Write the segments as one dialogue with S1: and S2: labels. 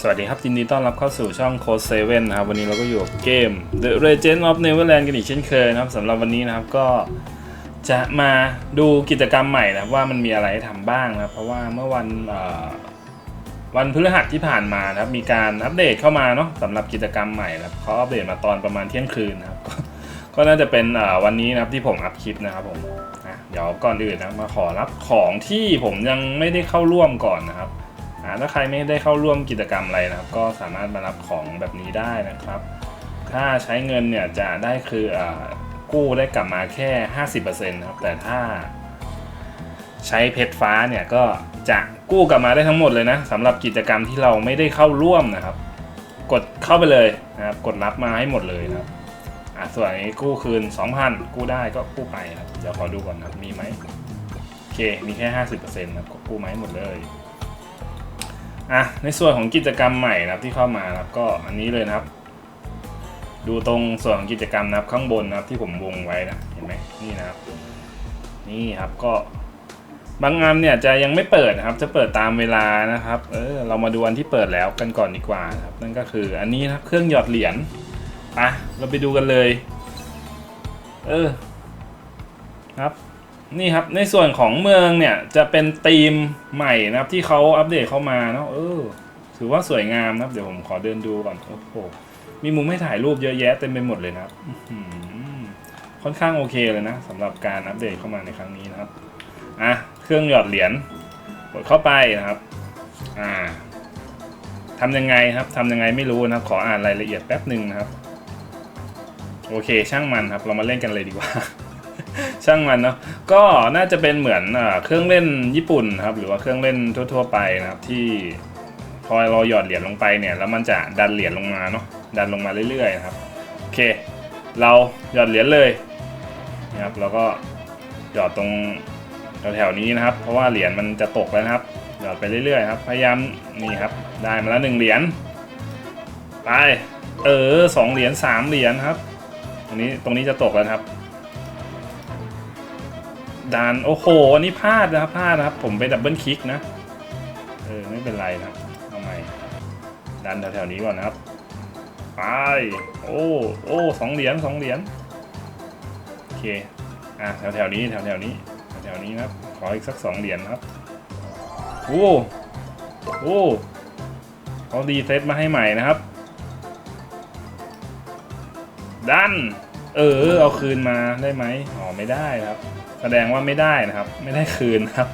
S1: สวัสดีครับยินดีต้อนรับเข้าสู่ช่องโค d เซเว่นนะครับวันนี้เราก็อยู่กับเกม The Legend of Neverland กันอีกเช่นเคยนะครับสำหรับวันนี้นะครับก็จะมาดูกิจกรรมใหม่นะครับว่ามันมีอะไรให้ทำบ้างนะครับเพราะว่าเมื่อวันวันพฤหัสที่ผ่านมานะครับมีการอัปเดตเข้ามาเนาะสำหรับกิจกรรมใหม่นะครับเขาอัปเดตมาตอนประมาณเที่ยงคืนนะครับก็น่าจะเป็นวันนี้นะครับที่ผมอัพคลิปนะครับผมเดี๋ยวก่อนอื่นนะมาขอรับของที่ผมยังไม่ได้เข้าร่วมก่อนนะครับ ถ้าใครไม่ได้เข้าร่วมกิจกรรมอะไรนะครับ ก็สามารถมารับของแบบนี้ได้นะครับ ถ้าใช้เงินเนี่ยจะได้คืออกู้ได้กลับมาแค่ 50%นะครับ แต่ถ้าใช้เพชรฟ้าเนี่ยก็จะกู้กลับมาได้ทั้งหมดเลยนะสำหรับกิจกรรมที่เราไม่ได้เข้าร่วมนะครับ กดเข้าไปเลยนะครับ กดรับมาให้หมดเลยนะครับอ่าส่วนนี้กู้คืน 2,000 กู้ได้ก็กู้ไปครับเดี๋ยวขอดูก่อนนะมีไหมโอเคมีแค่ 50%นะครับก็กู้มาให้หมดเลย อะในส่วนของกิจกรรมใหม่นะครับที่เข้ามานะครับก็อันนี้เลยนะครับ ดูตรงส่วนของกิจกรรมนะครับข้างบนนะครับที่ผมวงไว้นะเห็นไหมนี่นะครับ นี่ครับก็บางงานเนี่ยจะยังไม่เปิดนะครับ จะเปิดตามเวลานะครับ เออเรามาดูอันที่เปิดแล้วกันก่อนดีกว่านะครับ นั่นก็คืออันนี้นะครับเครื่องหยอดเหรียญอะเราไปดูกันเลย เออครับ นี่ครับในส่วนของเมืองเนี่ยจะเป็นธีมใหม่นะครับที่เขาอัปเดตเข้ามาเนาะเออถือว่าสวยงามนะครับ เดี๋ยวผมขอเดินดูก่อนโอ้โหมีมุมให้ถ่ายรูปเยอะแยะเต็มไปหมดเลยนะครับค่อนข้างโอเคเลยนะสำหรับการอัปเดตเข้ามาในครั้งนี้นะครับอะเครื่องหยอดเหรียญกดเข้าไปนะครับอ่าทำยังไงครับทำยังไงไม่รู้นะครับ ขออ่านรายละเอียดแป๊บหนึ่งนะครับ โอเคช่างมันครับ เรามาเล่นกันเลยดีกว่า ช่างมันเนาะก็น่าจะเป็นเหมือนเครื่องเล่นญี่ปุ่นครับหรือว่าเครื่องเล่นทั่ว ๆ ไปนะครับที่พอเราหยอดเหรียญลงไปเนี่ยแล้วมันจะดันเหรียญลงมาเนาะดันลงมาเรื่อยๆนะครับโอเค เราหยอดเหรียญเลยนะครับแล้วก็หยอดตรงแถวๆนี้นะครับ เพราะว่าเหรียญมันจะตกแล้วนะครับ หยอดไปเรื่อยๆครับพยายามนี่ครับได้มาแล้วหนึ่งเหรียญไปเออสองเหรียญสามเหรียญครับตรงนี้ตรงนี้จะตกแล้วครับ ดัน โอ้โห อันนี้พลาดนะครับพลาดนะครับ ผมไปดับเบิลคลิกนะ เออ ไม่เป็นไรนะครับเอาใหม่ดันแถวๆนี้ก่อนนะครับไปโอ้โอ้สองเหรียญสองเหรียญโอเคอะแถวๆนี้แถวๆนี้แถวๆนี้นะครับ ขออีกสักสองเหรียญครับโอ้โอ้เขาดีเซตมาให้ใหม่นะครับ ดัน เออ เอาคืนมาได้ไหมอ๋อไม่ได้ครับ แสดงว่าไม่ได้นะครับ ไม่ได้คืนครับ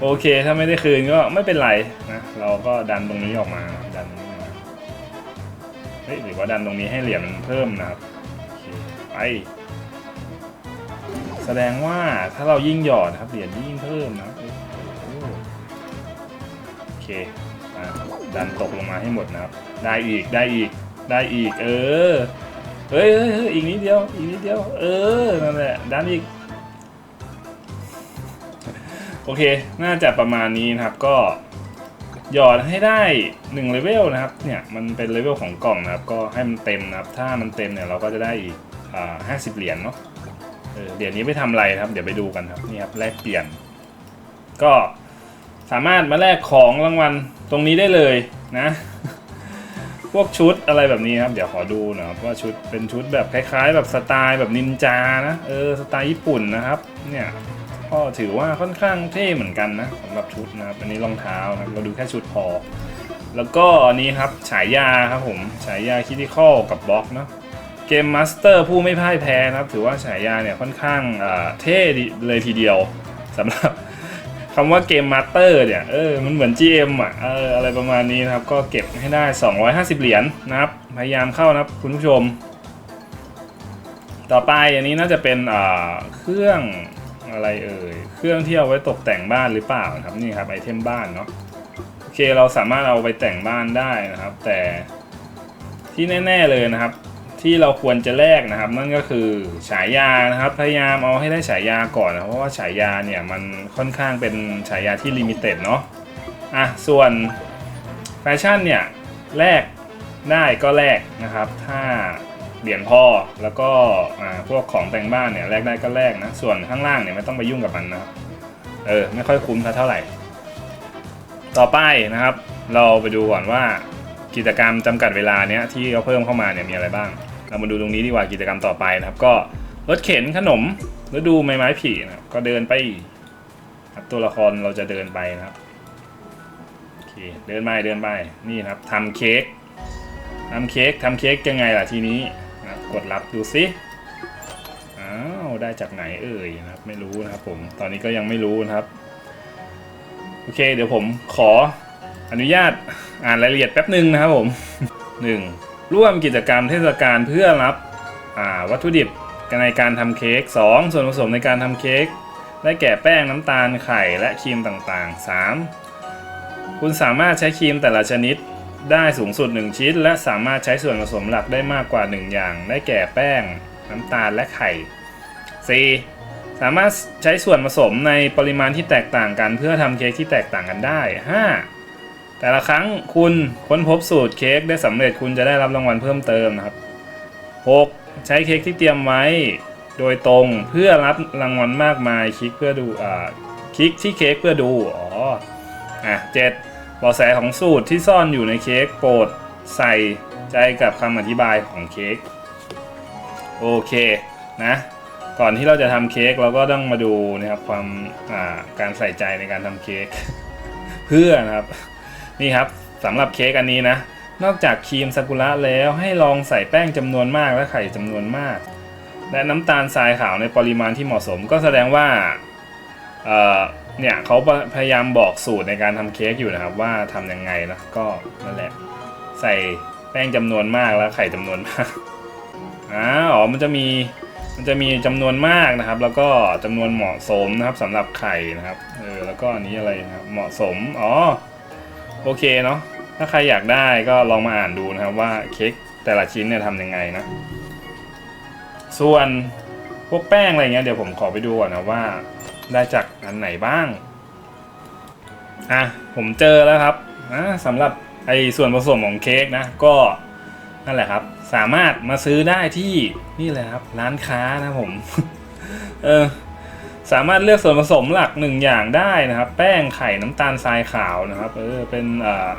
S1: โอเคถ้าไม่ได้คืนก็ไม่เป็นไรนะเราก็ดันตรงนี้ออกมาดันตรงนี้มาเฮ้ยหรือว่าดันตรงนี้ให้เหรียญมันเพิ่มนะครับไปแสดงว่าถ้าเรายิ่งหยอดครับเหรียญยิ่งเพิ่มนะโอเคดันตกลงมาให้หมดนะครับ ได้อีกได้อีกได้อีก เออเฮ้ยเฮ้ยเฮ้ยอีกนิดเดียวอีกนิดเดียว เออนั่นแหละดันอีก โอเค น่าจะประมาณนี้นะครับก็หยอดให้ได้1เลเวลนะครับเนี่ยมันเป็นเลเวลของกล่องนะครับก็ให้มันเต็มนะครับ ถ้ามันเต็มเนี่ยเราก็จะได้อีกอ่าห้าสิบเหรียญเนาะเออเหรียญนี้ไปทำอะไรครับ เดี๋ยวไปดูกันครับนี่ครับแลกเปลี่ยน ก็สามารถมาแลกของรางวัลตรงนี้ได้เลยนะ พวกชุดอะไรแบบนี้ครับ เดี๋ยวขอดูหนะครับว่าชุดเป็นชุดแบบคล้าย ๆ แบบสไตล์แบบนินจานะเออสไตล์ญี่ปุ่นนะครับเนี่ย ก็ถือว่าค่อนข้างเท่เหมือนกันนะสำหรับชุดนะครับอันนี้รองเท้านะครับเราดูแค่ชุดพอ แล้วก็อันนี้ครับฉายาครับผมฉายาคิติคอลกับบล็อกเนาะเกมมาสเตอร์ผู้ไม่พ่ายแพ้นะครับ ถือว่าฉายาเนี่ยค่อนข้างอ่าเท่เลยทีเดียวสำหรับคำว่าเกมมาสเตอร์เนี่ยเออมันเหมือน GM อะเอออะไรประมาณนี้นะครับ ก็เก็บให้ได้ 250 เหรียญนะครับ พยายามเข้านะครับคุณผู้ชม ต่อไปอันนี้น่าจะเป็นอ่าเครื่อง อะไรเอ่ยเครื่องที่เอาไว้ตกแต่งบ้านหรือเปล่านะครับนี่ครับไอเทมบ้านเนาะโอเคเราสามารถเอาไปแต่งบ้านได้นะครับ แต่ที่แน่ ๆเลยนะครับ ที่เราควรจะแลกนะครับ นั่นก็คือฉายานะครับพยายามเอาให้ได้ฉายาก่อนนะเพราะว่าฉายาเนี่ยมันค่อนข้างเป็นฉายาที่ลิมิเต็ดเนาะอะส่วนแฟชั่นเนี่ยแลกได้ก็แลกนะครับ ถ้า เหรียญพ่อแล้วก็พวกของแต่งบ้านเนี่ยแลกได้ก็แลกนะ ส่วนข้างล่างเนี่ยไม่ต้องไปยุ่งกับมันนะครับเออไม่ค่อยคุ้มเท่าไหร่ ต่อไปนะครับ เราไปดูก่อนว่ากิจกรรมจำกัดเวลาเนี้ยที่เขาเพิ่มเข้ามาเนี่ยมีอะไรบ้าง เรามาดูตรงนี้ดีกว่ากิจกรรมต่อไปนะครับ ก็รถเข็นขนมแล้วดูไม้ไม้ผีนะครับก็เดินไปตัวละครเราจะเดินไปนะครับโอเคเดินไปเดินไปนี่นะครับทำเค้กทำเค้กทำเค้กยังไงล่ะทีนี้ กดรับดูซิอ้าวได้จากไหนเอ่ยนะครับ ไม่รู้นะครับผมตอนนี้ก็ยังไม่รู้นะครับ โอเค เดี๋ยวผมขออนุญาตอ่านรายละเอียดแป๊บหนึ่งนะครับผม 1. ร่วมกิจกรรมเทศกาลเพื่อรับวัตถุดิบในการทำเค้ก 2. ส่วนผสมในการทำเค้กได้แก่แป้งน้ำตาลไข่และครีมต่างๆ 3. คุณสามารถใช้ครีมแต่ละชนิด ได้สูงสุด 1 ชิ้น และสามารถใช้ส่วนผสมหลักได้มากกว่า 1 อย่าง ได้แก่แป้ง น้ำตาลและไข่ 4. สามารถใช้ส่วนผสมในปริมาณที่แตกต่างกัน เพื่อทำเค้กที่แตกต่างกันได้ 5. แต่ละครั้งคุณค้นพบสูตรเค้กได้สำเร็จคุณจะได้รับรางวัลเพิ่มเติมนะครับ 6. ใช้เค้กที่เตรียมไว้โดยตรงเพื่อรับรางวัลมากมายคลิกเพื่อดูอ่าคลิกที่เค้กเพื่อดูอ๋ออะเจ็ด บาะแสของสูตรที่ซ่อนอยู่ในเค้กโปรดใส่ใจกับคำอธิบายของเค้กโอเคนะก่อนที่เราจะทำเค้กเราก็ต้องมาดูนะครับความาการใส่ใจในการทำเค้กเพื่อนะครับนี่ครับสำหรับเค้กอันนี้นะ นอกจากครีมซากุระแล้วให้ลองใส่แป้งจำนวนมากและไข่จำนวนมาก และน้ำตาลทรายขาวในปริมาณที่เหมาะสม ก็แสดงว่า เนี่ยเขาพยายามบอกสูตรในการทำเค้กอยู่นะครับ ว่าทำยังไงนะก็นั่นแหละ ใส่แป้งจำนวนมากและไข่จำนวนมากอาอ๋อมันจะมีมันจะมีจำนวนมากนะครับ แล้วก็จำนวนเหมาะสมนะครับสำหรับไข่นะครับเออแล้วก็อันนี้อะไรนะครับเหมาะสมอ๋อโอเคเนาะถ้าใครอยากได้ก็ลองมาอ่านดูนะครับว่าเค้กแต่ละชิ้นเนี่ยทำยังไงนะ ส่วนพวกแป้งอะไรเงี้ยเดี๋ยวผมขอไปดูก่อนนะว่า ได้จากอันไหนบ้าง อะ ผมเจอแล้วครับอ่าสำหรับไอ้ส่วนผสมของเค้กนะ ก็นั่นแหละครับ สามารถมาซื้อได้ที่นี่เลยครับ ร้านค้านะผม เออสามารถเลือกส่วนผสมหลักหนึ่งอย่างได้นะครับ แป้งไข่น้ำตาลทรายขาวนะครับ เออเป็นอ่า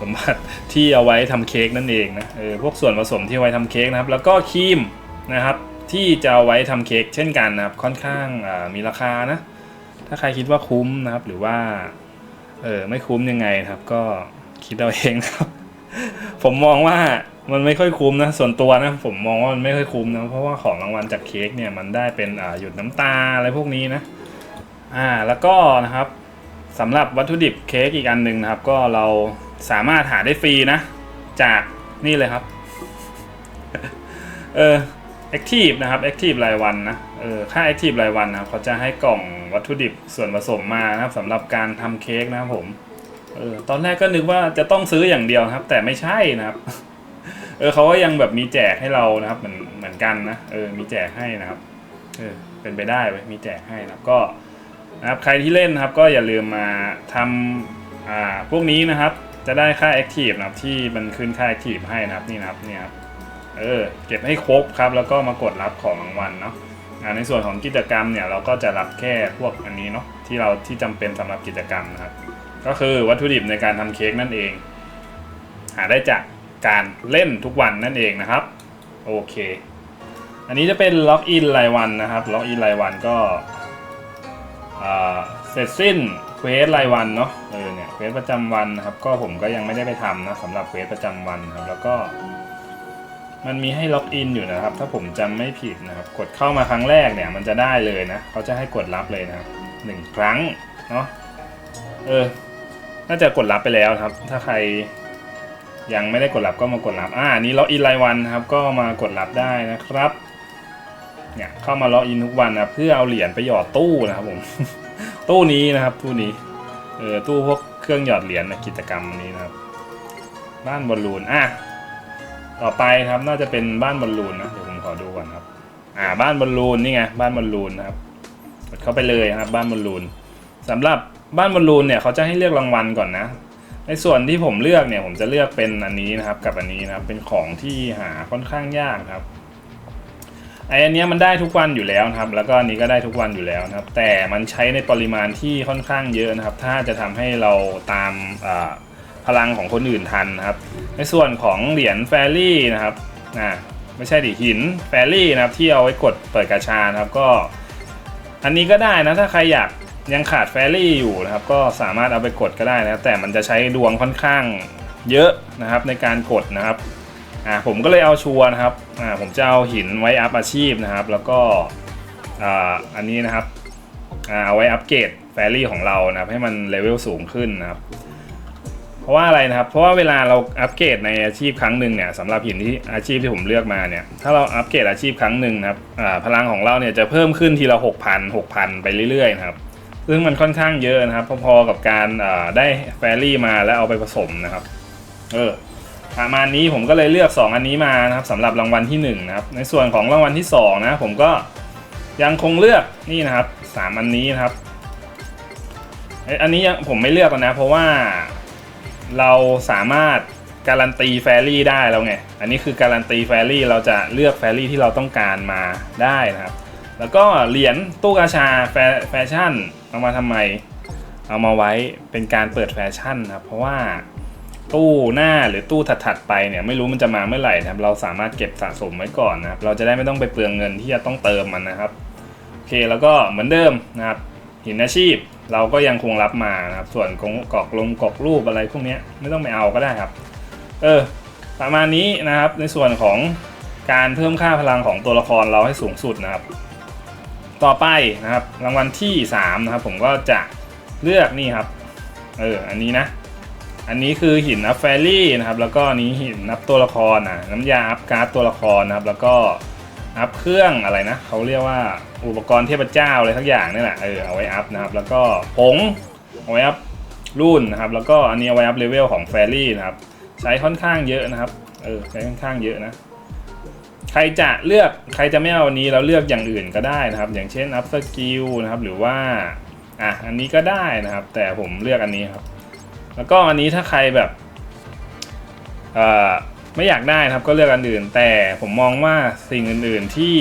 S1: สมบัติที่เอาไว้ทำเค้กนั่นเองนะเออพวกส่วนผสมที่เอาไว้ทำเค้กนะครับ แล้วก็ครีมนะครับ ที่จะเอาไว้ทำเค้กเช่นกันนะครับ ค่อนข้างมีราคานะ ถ้าใครคิดว่าคุ้มนะครับ หรือว่าเออไม่คุ้มยังไงครับ ก็คิดเอาเองนะครับ ผมมองว่ามันไม่ค่อยคุ้มนะส่วนตัวนะผมมองว่ามันไม่ค่อยคุ้มนะเพราะว่าของรางวัลจากเค้กเนี่ยมันได้เป็นอ่าหยุดน้ำตาอะไรพวกนี้นะ อ่าแล้วก็นะครับสำหรับวัตถุดิบเค้กอีกอันหนึ่งนะครับ ก็เราสามารถหาได้ฟรีนะ จากนี่เลยครับ เออ Active นะครับ Active รายวันนะเออค่า Active รายวันนะเขาจะให้กล่องวัตถุดิบส่วนผสมมานะครับสำหรับการทำเค้กนะครับผมเออตอนแรกก็นึกว่าจะต้องซื้ออย่างเดียวครับ แต่ไม่ใช่นะครับเออเขาก็ยังแบบมีแจกให้เรานะครับ เหมือนเหมือนกันนะเออมีแจกให้นะครับเออเป็นไปได้เว้ยมีแจกให้นะครับก็นะครับใครที่เล่นนะครับ ก็อย่าลืมมาทำอ่าพวกนี้นะครับ จะได้ค่า Active นะครับที่มันขึ้นค่า Active ให้นะครับนี่นะครับเนี่ยครับ เออเก็บให้ครบครับ แล้วก็มากดรับของรางวัลเนาะในส่วนของกิจกรรมเนี่ยเราก็จะรับแค่พวกอันนี้เนาะที่เราที่จำเป็นสำหรับกิจกรรมนะครับ ก็คือวัตถุดิบในการทำเค้กนั่นเอง หาได้จากการเล่นทุกวันนั่นเองนะครับโอเค อันนี้จะเป็นล็อกอินรายวันนะครับล็อกอินรายวันก็เสร็จสิ้นเควสรายวันเนาะเออเนี่ยเควสประจำวันนะครับ ก็ผมก็ยังไม่ได้ไปทำนะสำหรับเควสประจำวันครับแล้วก็ มันมีให้ล็อกอินอยู่นะครับ ถ้าผมจำไม่ผิดนะครับ กดเข้ามาครั้งแรกเนี่ยมันจะได้เลยนะเขาจะให้กดรับเลยนะครับหนึ่งครั้งเนาะเออ น่าจะกดรับไปแล้วครับ ถ้าใครยังไม่ได้กดรับก็มากดรับอ่านี้ล็อกอินรายวันครับ ก็มากดรับได้นะครับ เนี่ยเข้ามาล็อกอินทุกวันนะเพื่อเอาเหรียญไปหยอดตู้นะครับผม ตู้นี้นะครับ ตู้นี้ เออตู้พวกเครื่องหยอดเหรียญนะกิจกรรมนี้นะครับ บ้านบอลลูนอะ ต่อไปครับน่าจะเป็นบ้านบอลลูนนะเดี๋ยวผมขอดูก่อนครับ อ่าบ้านบอลลูนนี่ไงบ้านบอลลูนนะครับกดเข้าไปเลยครับ บ้านบอลลูนสำหรับบ้านบอลลูนเนี่ยเขาจะให้เลือกรางวัลก่อนนะ ในส่วนที่ผมเลือกเนี่ยผมจะเลือกเป็นอันนี้นะครับกับอันนี้นะครับเป็นของที่หาค่อนข้างยากครับไออันเนี้ยมันได้ทุกวันอยู่แล้วครับ แล้วก็อันนี้ก็ได้ทุกวันอยู่แล้วนะครับ แต่มันใช้ในปริมาณที่ค่อนข้างเยอะนะครับ ถ้าจะทำให้เราตามอ่า พลังของคนอื่นทันนะครับ ในส่วนของเหรียญแฟรี่นะครับอ่าไม่ใช่ดิหินแฟรี่นะครับที่เอาไว้กดเปิดกาชานะครับก็ อันนี้ก็ได้นะถ้าใครอยากยังขาดแฟรี่อยู่นะครับ ก็สามารถเอาไปกดก็ได้นะครับ แต่มันจะใช้ดวงค่อนข้างเยอะนะครับในการกดนะครับอ่าผมก็เลยเอาชัวร์นะครับอ่าผมจะเอาหินไว้อัพอาชีพนะครับ แล้วก็อ่าอันนี้นะครับอ่าเอาไว้อัปเกรดแฟรี่ของเรานะครับ ให้มันเลเวลสูงขึ้นนะครับ เพราะว่าอะไรนะครับ เพราะว่าเวลาเราอัปเกรดในอาชีพครั้งหนึ่งเนี่ยสำหรับหินที่อาชีพที่ผมเลือกมาเนี่ย ถ้าเราอัปเกรดอาชีพครั้งหนึ่งนะครับพลังของเราเนี่ยจะเพิ่มขึ้นทีละ6,000 6,000 ไปเรื่อยๆนะครับ ซึ่งมันค่อนข้างเยอะนะครับ พอๆกับการได้แฟรี่มาแล้วเอาไปผสมนะครับ เออประมาณนี้ผมก็เลยเลือก 2 อันนี้มานะครับสำหรับรางวัลที่1นะครับ ในส่วนของรางวัลที่2นะผมก็ยังคงเลือกนี่นะครับสามอันนี้นะครับเอ้ยอันนี้ยังผมไม่เลือกนะ เพราะว่า เราสามารถการันตีแฟรี่ได้แล้วไง อันนี้คือการันตีแฟรี่เราจะเลือกแฟรี่ที่เราต้องการมาได้นะครับ แล้วก็เหรียญตู้กาชาแฟแฟชั่นเอามาทำไม เอามาไว้เป็นการเปิดแฟชั่นนะครับ เพราะว่าตู้หน้าหรือตู้ถัดๆไปเนี่ยไม่รู้มันจะมาเมื่อไหร่นะครับ เราสามารถเก็บสะสมไว้ก่อนนะครับ เราจะได้ไม่ต้องไปเปลืองเงินที่จะต้องเติมมันนะครับ โอเคแล้วก็เหมือนเดิมนะครับหินอาชีพ เราก็ยังคงรับมานะครับส่วนกงกรอกลงกรอกรูปอะไรพวกนี้ไม่ต้องไปเอาก็ได้ครับ เออประมาณนี้นะครับในส่วนของการเพิ่มค่าพลังของตัวละครเราให้สูงสุดนะครับ ต่อไปนะครับรางวัลที่3นะครับผมก็จะเลือกนี่ครับเอออันนี้นะ อันนี้คือหินอัพแฟรี่นะครับแล้วก็นนี้หินอัพตัวละครนะน้ำยาอัพการ์ดตัวละครนะครับแล้วก็ อัพเครื่องอะไรนะเขาเรียกว่าอุปกรณ์เทพเจ้าอะไรทั้งอย่างนี่แหละเออเอาไว้อัพนะครับ แล้วก็ผงเอาไว้อัพรุ่นนะครับ แล้วก็อันนี้เอาไว้อัพเลเวลของแฟรี่นะครับ ใช้ค่อนข้างเยอะนะครับเออใช้ค่อนข้างเยอะนะใครจะเลือกใครจะไม่เอาอันนี้แล้วเลือกอย่างอื่นก็ได้นะครับ อย่างเช่นอัพสกิลนะครับ หรือว่าอะอันนี้ก็ได้นะครับ แต่ผมเลือกอันนี้ครับ แล้วก็อันนี้ถ้าใครแบบเอ่อ ไม่อยากได้นะครับก็เลือกอันอื่น แต่ผมมองว่าสิ่งอื่นๆที่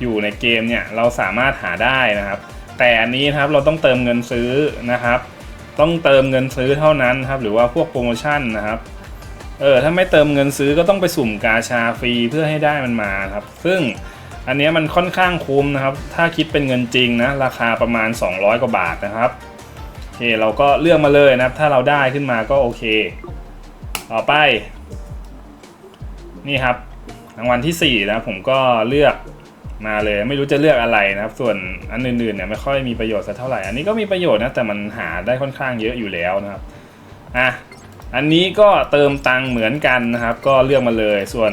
S1: อยู่ในเกมเนี่ยเราสามารถหาได้นะครับ แต่อันนี้นะครับเราต้องเติมเงินซื้อนะครับ ต้องเติมเงินซื้อเท่านั้นครับหรือว่าพวกโปรโมชั่นนะครับเออถ้าไม่เติมเงินซื้อก็ต้องไปสุ่มกาชาฟรีเพื่อให้ได้มันมาครับ ซึ่งอันนี้มันค่อนข้างคุ้มนะครับ ถ้าคิดเป็นเงินจริงนะราคาประมาณ 200 กว่าบาทนะครับโอเคเราก็เลือกมาเลยนะครับ ถ้าเราได้ขึ้นมาก็โอเค ต่อไป นี่ครับรางวัลที่ 4 นะผมก็เลือกมาเลยไม่รู้จะเลือกอะไรนะครับ ส่วนอันอื่นๆเนี่ยไม่ค่อยมีประโยชน์สักเท่าไหร่ อันนี้ก็มีประโยชน์นะแต่มันหาได้ค่อนข้างเยอะอยู่แล้วนะครับอะอันนี้ก็เติมตังเหมือนกันนะครับ ก็เลือกมาเลยส่วน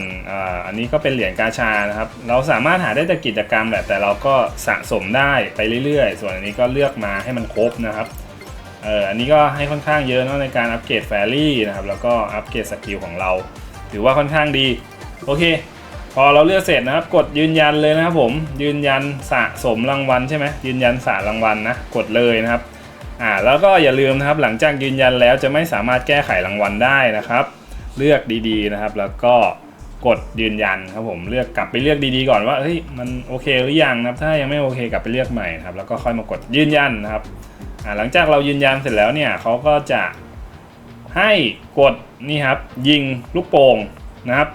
S1: อันนี้ก็เป็นเหรียญกาชานะครับ เราสามารถหาได้จากกิจกรรมแหละแต่เราก็สะสมได้ไปเรื่อยๆ ส่วนอันนี้ก็เลือกมาให้มันครบนะครับเอออันนี้ก็ให้ค่อนข้างเยอะเนะในการอัปเกรดแฟรี่นะครับแล้วก็อัปเกรดสกิลของเรา ถือว่าค่อนข้างดี โอเค พอเราเลือกเสร็จนะครับ กดยืนยันเลยนะครับผมยืนยันสะสมรางวัลใช่ไหมยืนยันสะรางวัลนะกดเลยนะครับอ่าแล้วก็อย่าลืมนะครับหลังจากยืนยันแล้วจะไม่สามารถแก้ไขรางวัลได้นะครับ เลือกดีๆนะครับ แล้วก็กดยืนยันครับผมเลือกกลับไปเลือกดีๆก่อนว่าเฮ้ยมันโอเคหรือยังนะครับถ้ายังไม่โอเคกลับไปเลือกใหม่นะครับแล้วก็ค่อยมากดยืนยันนะครับอ่าหลังจากเรายืนยันเสร็จแล้วเนี่ยเขาก็จะ ให้กดนี่ครับ ยิงลูกโป่งนะครับ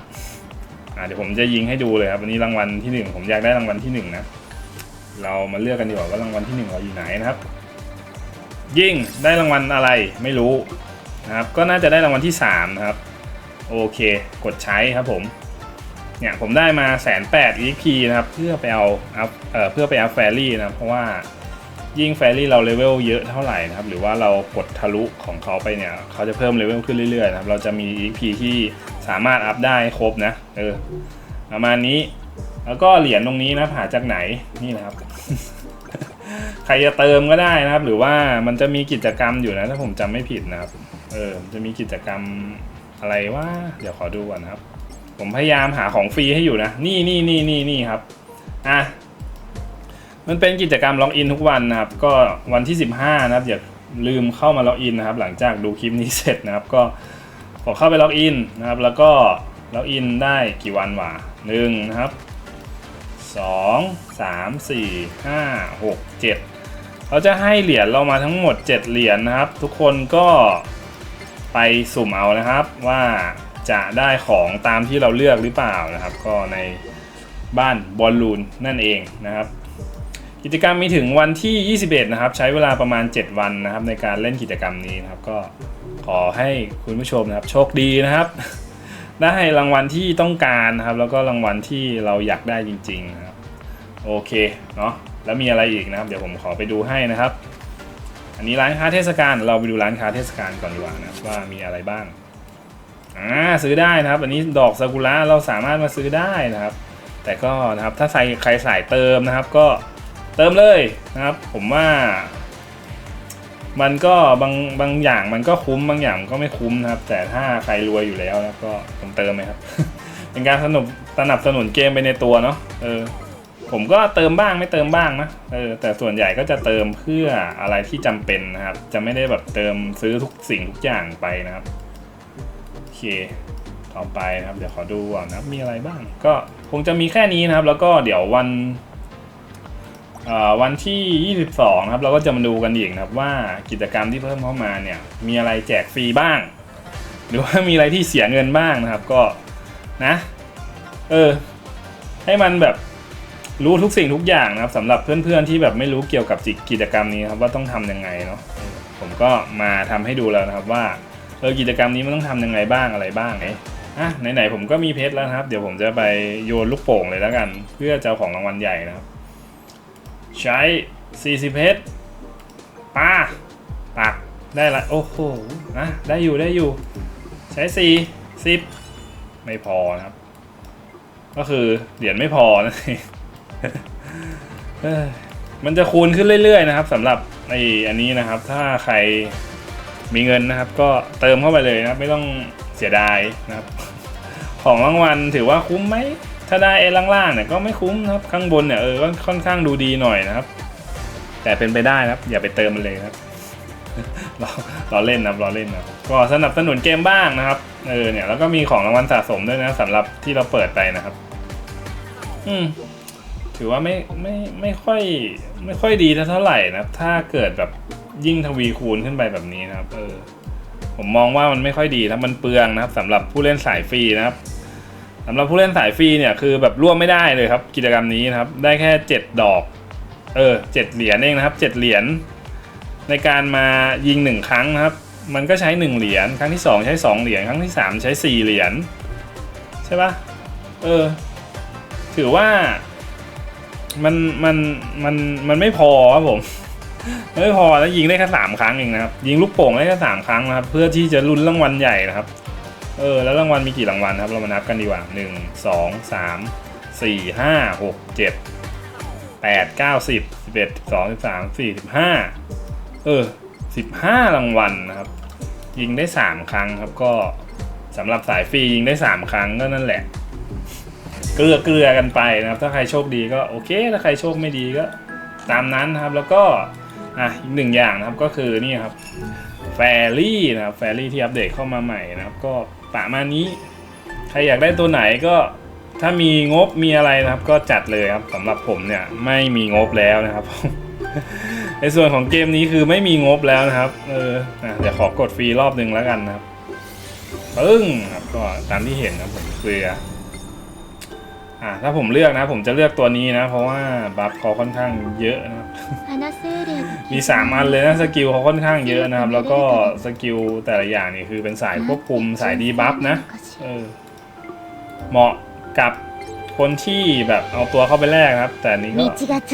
S1: เดี๋ยวผมจะยิงให้ดูเลยครับวันนี้รางวัลที่หนึ่งผมอยากได้รางวัลที่หนึ่งนะเรามาเลือกกันดีกว่าว่ารางวัลที่หนึ่งเราอยู่ไหนนะครับ ยิงได้รางวัลอะไรไม่รู้นะครับ ก็น่าจะได้รางวัลที่3นะครับโอเค กดใช้ครับผมเนี่ยผมได้มาแสนแปด EXP นะครับ เพื่อไปเอาอัพเอ่อเพื่อไปอัพแฟรี่นะเพราะว่า ยิ่งแฟรี่เราเลเวลเยอะเท่าไหร่นะครับ หรือว่าเรากดทะลุของเขาไปเนี่ย เขาจะเพิ่มเลเวลขึ้นเรื่อยๆนะครับ เราจะมี EP ที่สามารถอัพได้ครบนะเออประมาณนี้ แล้วก็เหรียญตรงนี้นะหาจากไหนนี่นะครับ ใครจะเติมก็ได้นะครับ หรือว่ามันจะมีกิจกรรมอยู่นะถ้าผมจำไม่ผิดนะครับ เออจะมีกิจกรรมอะไรว่าเดี๋ยวขอดูก่อนนะครับ ผมพยายามหาของฟรีให้อยู่นะ นี่นี่นี่นี่นี่ครับ อะ มันเป็นกิจกรรมล็อกอินทุกวันนะครับ ก็วันที่ 15 นะครับอย่าลืมเข้ามาล็อกอินนะครับ หลังจากดูคลิปนี้เสร็จนะครับ ก็ขอเข้าไปล็อกอินนะครับ แล้วก็ล็อกอินได้กี่วันวะหนึ่งนะครับสองสามสี่ห้าหกเจ็ดเขาจะให้เหรียญเรามาทั้งหมด 7 เหรียญนะครับ ทุกคนก็ไปสุ่มเอานะครับว่าจะได้ของตามที่เราเลือกหรือเปล่านะครับ ก็ในบ้านบอลลูนนั่นเองนะครับ กิจกรรมมีถึงวันที่ 21 นะครับ ใช้เวลาประมาณ 7 วันนะครับ ในการเล่นกิจกรรมนี้นะครับ ก็ขอให้คุณผู้ชมนะครับ โชคดีนะครับ ได้รางวัลที่ต้องการนะครับ แล้วก็รางวัลที่เราอยากได้จริงๆนะครับโอเคเนาะแล้วมีอะไรอีกนะครับ เดี๋ยวผมขอไปดูให้นะครับ อันนี้ร้านค้าเทศกาลเราไปดูร้านค้าเทศกาลก่อนดีกว่านะครับว่ามีอะไรบ้างอ่าซื้อได้นะครับ อันนี้ดอกซากุระเราสามารถมาซื้อได้นะครับ แต่ก็นะครับถ้าใครใครสายเติมนะครับก็ เติมเลยนะครับ ผมว่า มันก็บางบางอย่างมันก็คุ้มบางอย่างก็ไม่คุ้มนะครับ แต่ถ้าใครรวยอยู่แล้วนะก็ผมเติมไหมครับ เป็นการสนับสนับสนุนเกมไปในตัวเนาะเออ ผมก็เติมบ้างไม่เติมบ้างนะเออแต่ส่วนใหญ่ก็จะเติมเพื่ออะไรที่จำเป็นนะครับ จะไม่ได้แบบเติมซื้อทุกสิ่งทุกอย่างไปนะครับโอเคต่อไปนะครับ เดี๋ยวขอดูก่อนนะครับมีอะไรบ้าง ก็คงจะมีแค่นี้นะครับ แล้วก็เดี๋ยววัน วันที่ 22นะครับเราก็จะมาดูกันอีกนะครับว่ากิจกรรมที่เพิ่มเข้ามาเนี่ยมีอะไรแจกฟรีบ้าง หรือว่ามีอะไรที่เสียเงินบ้างนะครับก็นะเออให้มันแบบรู้ทุกสิ่งทุกอย่างนะครับสำหรับเพื่อนๆที่แบบไม่รู้เกี่ยวกับกิจกรรมนี้ครับว่าต้องทำยังไงเนาะผมก็มาทำให้ดูแล้วนะครับว่าเออกิจกรรมนี้มันต้องทำยังไงบ้างอะไรบ้างเอ๊ะอะไหนๆผมก็มีเพชรแล้วนะครับ เดี๋ยวผมจะไปโยนลูกโป่งเลยแล้วกัน เพื่อจะเอาของรางวัลใหญ่นะครับ ใช้ 40เพชรป้าปักได้ละ โอ้โหนะได้อยู่ได้อยู่ ใช้ 4 10 ไม่พอนะครับ ก็คือเหรียญไม่พอนะมันจะคูณขึ้นเรื่อยๆนะครับสำหรับไออันนี้นะครับ ถ้าใครมีเงินนะครับ ก็เติมเข้าไปเลยนะครับ ไม่ต้องเสียดายนะครับ ของรางวัลถือว่าคุ้มไหม ถ้าได้ไอ้ล่างๆเนี่ยก็ไม่คุ้มนะครับข้างบนเนี่ยเออก็ค่อนข้างดูดีหน่อยนะครับ แต่เป็นไปได้นะครับ อย่าไปเติมมันเลยครับราเราเล่นนะครับเราเล่นนะก็สนับสนุนเกมบ้างนะครับเออเนี่ยแล้วก็มีของรางวัลสะสมด้วยนะสำหรับที่เราเปิดไปนะครับ อืมถือว่าไม่ไม่ไม่ค่อย ไม่ค่อยดีเท่าไหร่นะครับ ถ้าเกิดแบบยิ่งทวีคูณขึ้นไปแบบนี้นะครับ เออ ผมมองว่ามันไม่ค่อยดีนะมันเปลืองนะครับสำหรับผู้เล่นสายฟรีนะครับ สำหรับผู้เล่นสายฟรีเนี่ยคือแบบร่วมไม่ได้เลยครับกิจกรรมนี้นะครับ ได้แค่เจ็ดดอก เออเจ็ดเหรียญเองนะครับเจ็ดเหรียญในการมายิงหนึ่งครั้งนะครับ มันก็ใช้หนึ่งเหรียญครั้งที่สองใช้สองเหรียญครั้งที่สามใช้สี่เหรียญใช่ปะเออ ถือว่ามันมันมันมันไม่พอครับผมไม่พอแล้วยิงได้แค่สามครั้งเองนะครับยิงลูกโป่งได้แค่สามครั้งนะครับ เพื่อที่จะลุ้นรางวัลใหญ่นะครับ เออแล้วรางวัลมีกี่รางวัลครับ เรามานับกันดีกว่าหนึ่งสองสามสี่ห้าหกเจ็ดแปดเก้าสิบสิบเอ็ดสิบสองสิบสามสี่สิบห้าเออสิบห้ารางวัลนะครับ ยิงได้สามครั้งครับก็สำหรับสายฟรียิงได้สามครั้งก็นั่นแหละ เกลือเกลือกันไปนะครับ ถ้าใครโชคดีก็โอเค ถ้าใครโชคไม่ดีก็ตามนั้นนะครับแล้วก็อะอีกหนึ่งอย่างนะครับก็คือนี่ครับแฟรี่นะครับแฟรี่ที่อัปเดตเข้ามาใหม่นะครับก็ ประมาณนี้ ใครอยากได้ตัวไหนก็ถ้ามีงบมีอะไรนะครับ ก็จัดเลยครับสำหรับผมเนี่ยไม่มีงบแล้วนะครับ ในส่วนของเกมนี้คือไม่มีงบแล้วนะครับ เออเดี๋ยวขอกดฟรีรอบหนึ่งแล้วกันนะครับปึ้งครับก็ตามที่เห็นนะผมเกลือ่าถ้าผมเลือกนะ ผมจะเลือกตัวนี้นะ เพราะว่าบัฟเขาค่อนข้างเยอะนะมีสามอันเลยนะสกิลเขาค่อนข้างเยอะนะครับ แล้วก็สกิลแต่ละอย่างนี่คือเป็นสายควบคุมสายดีบัฟนะเออเหมาะกับคนที่แบบเอาตัวเข้าไปแลกครับ แต่นี้ก็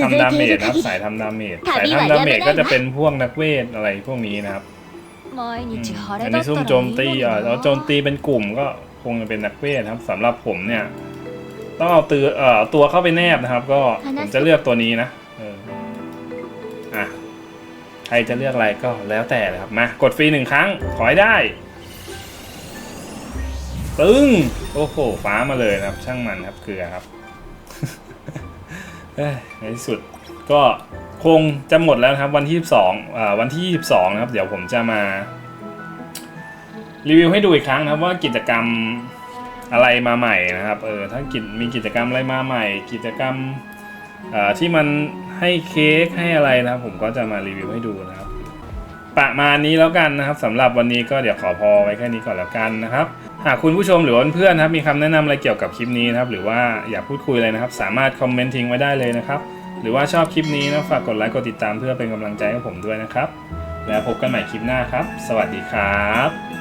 S1: ทำดาเมจครับสายทำดาเมจสายทำดาเมจก็จะเป็นพวกนักเวทอะไรพวกนี้นะครับอันนี้ซุ่มโจมตีอ่าแล้วโจมตีเป็นกลุ่มก็คงจะเป็นนักเวทครับสำหรับผมเนี่ย ต้องเอาตัวเอ่อตัวเข้าไปแนบนะครับ ก็ผมจะเลือกตัวนี้นะเอออะใครจะเลือกอะไรก็แล้วแต่เลยครับมากดฟรีหนึ่งครั้งขอให้ได้ปึ้งโอ้โหฟ้ามาเลยนะครับ ช่างมันครับเกลือครับเอ้ยในที่สุดก็คงจะหมดแล้วนะครับวันที่ 22อ่าวันที่ 22 นะครับ เดี๋ยวผมจะมา รีวิวให้ดูอีกครั้งนะครับว่ากิจกรรม อะไรมาใหม่นะครับเออถ้ากิจมีกิจกรรมอะไรมาใหม่ กิจกรรมอ่อที่มันให้เค้กให้อะไรนะครับ ผมก็จะมารีวิวให้ดูนะครับ ประมาณนี้แล้วกันนะครับสำหรับวันนี้ก็เดี๋ยวขอพอไว้แค่นี้ก่อนแล้วกันนะครับ หากคุณผู้ชมหรือเพื่อนๆนะครับมีคำแนะนำอะไรเกี่ยวกับคลิปนี้นะครับหรือว่าอยากพูดคุยอะไรนะครับ สามารถคอมเมนต์ทิ้งไว้ได้เลยนะครับหรือว่าชอบคลิปนี้นะฝากกดไลค์กดติดตามเพื่อเป็นกำลังใจให้ผมด้วยนะครับ แล้วพบกันใหม่คลิปหน้าครับ สวัสดีครับ